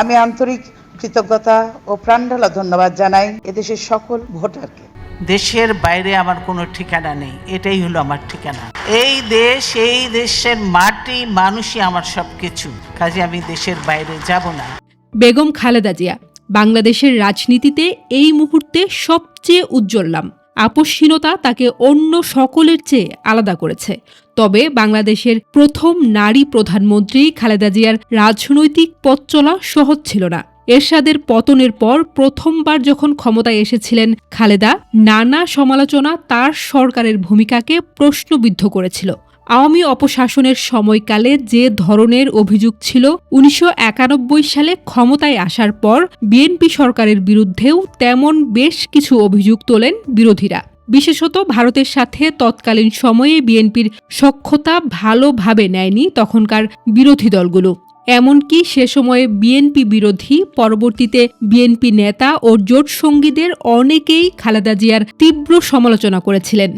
আমি আন্তরিক কৃতজ্ঞতা ও প্রাণঢালা ধন্যবাদ জানাই এদেশের সকল ভোটারকে। দেশের বাইরে আমার কোনো ঠিকানা নেই এটাই হলো আমার ঠিকানা। এই দেশ এই দেশের মাটি মানুষই আমার সব কিছু কাজে আমি দেশের বাইরে যাব না। বেগম খালেদা জিয়া বাংলাদেশের রাজনীতিতে এই মুহূর্তে সবচেয়ে উজ্জ্বল নাম। আপসহীনতা তাকে অন্য সকলের চেয়ে আলাদা করেছে। তবে বাংলাদেশের প্রথম নারী প্রধানমন্ত্রী খালেদা জিয়ার রাজনৈতিক পথ চলা সহজ ছিল না। এরশাদের পতনের পর প্রথমবার যখন ক্ষমতায় এসেছিলেন খালেদা, নানা সমালোচনা তার সরকারের ভূমিকাকে প্রশ্নবিদ্ধ করেছিল। আওয়ামী অপশাসনের সময়কালে যে ধরনের অভিযোগ ছিল, উনিশশো একানব্বই সালে ক্ষমতায় আসার পর বিএনপি সরকারের বিরুদ্ধেও তেমন বেশ কিছু অভিযোগ তোলেন বিরোধীরা। বিশেষত ভারতের সাথে তৎকালীন সময়ে বিএনপির সক্ষতা ভালোভাবে নেয়নি তখনকার বিরোধী দলগুলো। এমনকি সে সময়ে বিএনপি বিরোধী পরবর্তীতে বিএনপি নেতা ও জোট সঙ্গীদের অনেকেই খালেদা জিয়ার তীব্র সমালোচনা করেছিলেন।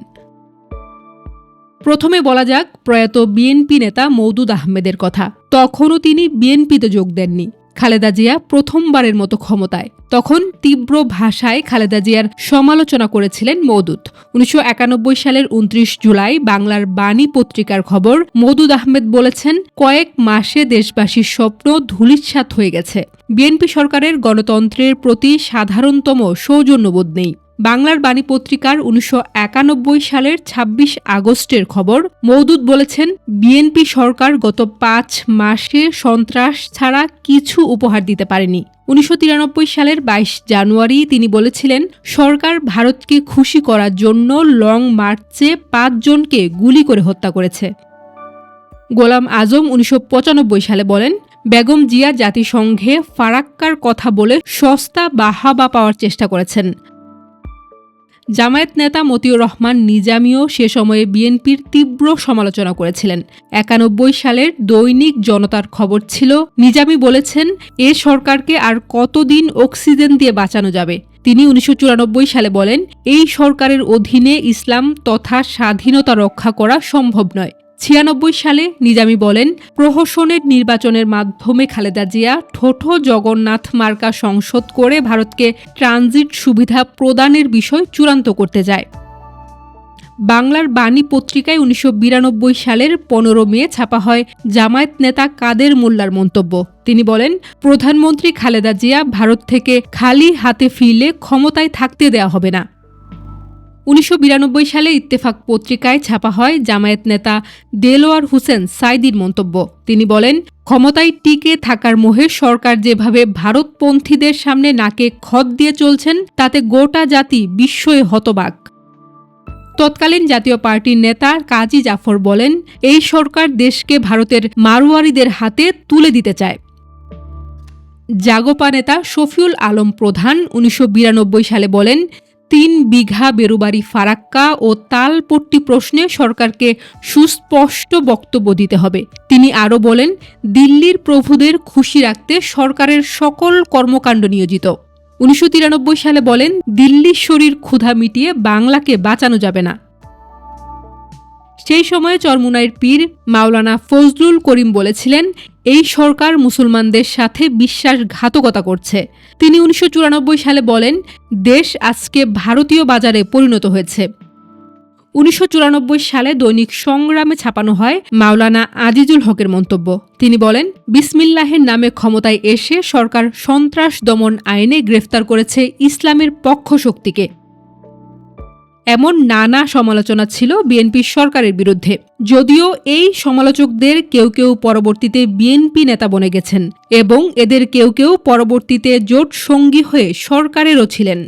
প্রথমে বলা যাক প্রয়াত বিএনপি নেতা মৌদুদ আহমেদের কথা। তখনও তিনি বিএনপিতে যোগ দেননি। খালেদা জিয়া প্রথমবারের মতো ক্ষমতায়। তখন তীব্র ভাষায় খালেদা জিয়ার সমালোচনা করেছিলেন মৌদুদ উনিশশো একানব্বই সালের উনত্রিশ জুলাই বাংলার বাণী পত্রিকার খবর মৌদুদ আহমেদ বলেছেন, কয়েক মাসে দেশবাসীর স্বপ্ন ধূলিসাৎ হয়ে গেছে। বিএনপি সরকারের গণতন্ত্রের প্রতি সাধারণতম সৌজন্যবোধ নেই। বাংলার বাণী পত্রিকার উনিশশো একানব্বই সালের ২৬ আগস্টের খবর। মৌদুদ বলেছেন, বিএনপি সরকার গত পাঁচ মাসে সন্ত্রাস ছাড়া কিছু উপহার দিতে পারেনি। উনিশশো তিরানব্বই সালের ২২ জানুয়ারি তিনি বলেছিলেন, সরকার ভারতকে খুশি করার জন্য লং মার্চে পাঁচজনকে গুলি করে হত্যা করেছে। গোলাম আজম উনিশশো পঁচানব্বই সালে বলেন, বেগম জিয়া জাতিসংঘে ফারাক্কার কথা বলে সস্তা বাহাবা পাওয়ার চেষ্টা করেছেন। জামায়াত নেতা মতিউর রহমান নিজামীও সে সময়ে বিএনপির তীব্র সমালোচনা করেছিলেন। একানব্বই সালের দৈনিক জনতার খবর ছিল, নিজামী বলেছেন, এ সরকারকে আর কতদিন অক্সিজেন দিয়ে বাঁচানো যাবে? তিনি উনিশশো চুরানব্বই সালে বলেন, এই সরকারের অধীনে ইসলাম তথা স্বাধীনতা রক্ষা করা সম্ভব নয়। ছিয়ানব্বই সালে নিজামি বলেন, প্রহসনের নির্বাচনের মাধ্যমে খালেদা জিয়া ঠোঁটো জগন্নাথ মার্কা সংসদ করে ভারতকে ট্রানজিট সুবিধা প্রদানের বিষয় চূড়ান্ত করতে যায়। বাংলার বাণী পত্রিকায় উনিশশো বিরানব্বই সালের পনেরো মে ছাপা হয় জামায়াত নেতা কাদের মোল্লার মন্তব্য। তিনি বলেন, প্রধানমন্ত্রী খালেদা জিয়া ভারত থেকে খালি হাতে ফিরলে ক্ষমতায় থাকতে দেয়া হবে না। উনিশশো বিরানব্বই সালে ইত্তেফাক পত্রিকায় ছাপা হয় জামায়াত নেতা দেলোয়ার হোসেন সাইদির মন্তব্য। তিনি বলেন, ক্ষমতায় টিকে থাকার মোহে সরকার যেভাবে ভারতপন্থীদের সামনে নাকে খত দিয়ে চলছেন, তাতে গোটা জাতি বিস্ময়ে হতবাক। তৎকালীন জাতীয় পার্টির নেতা কাজী জাফর বলেন, এই সরকার দেশকে ভারতের মারোয়ারিদের হাতে তুলে দিতে চায়। জাগোপা নেতা শফিউল আলম প্রধান উনিশশো বিরানব্বই সালে বলেন তিন বিঘা বেরুবাড়ি ফারাক্কা ও তালপট্টি প্রশ্নে সরকারকে সুস্পষ্ট বক্তব্য দিতে হবে। তিনি আরও বলেন, দিল্লির প্রভুদের খুশি রাখতে সরকারের সকল কর্মকাণ্ড নিয়োজিত। উনিশশো তিরানব্বই সালে বলেন, দিল্লির শরীর ক্ষুধা মিটিয়ে বাংলাকে বাঁচানো যাবে না। সেই সময়ে চরমুনাইর পীর মাওলানা ফজলুল করিম বলেছিলেন, এই সরকার মুসলমানদের সাথে বিশ্বাসঘাতকতা করছে। তিনি উনিশশো চুরানব্বই সালে বলেন, দেশ আজকে ভারতীয় বাজারে পরিণত হয়েছে। উনিশশো চুরানব্বই সালে দৈনিক সংগ্রামে ছাপানো হয় মাওলানা আজিজুল হকের মন্তব্য। তিনি বলেন, বিসমিল্লাহের নামে ক্ষমতায় এসে সরকার সন্ত্রাস দমন আইনে গ্রেফতার করেছে ইসলামের পক্ষ শক্তিকে। এমন নানা সমালোচনা ছিল বিএনপি সরকারের বিরুদ্ধে। যদিও এই সমালোচকদের কেউ কেউ পরবর্তীতে বিএনপি নেতা বনে গেছেন এবং এদের কেউ কেউ পরবর্তীতে জোট সঙ্গী হয়ে সরকারেরও ছিলেন।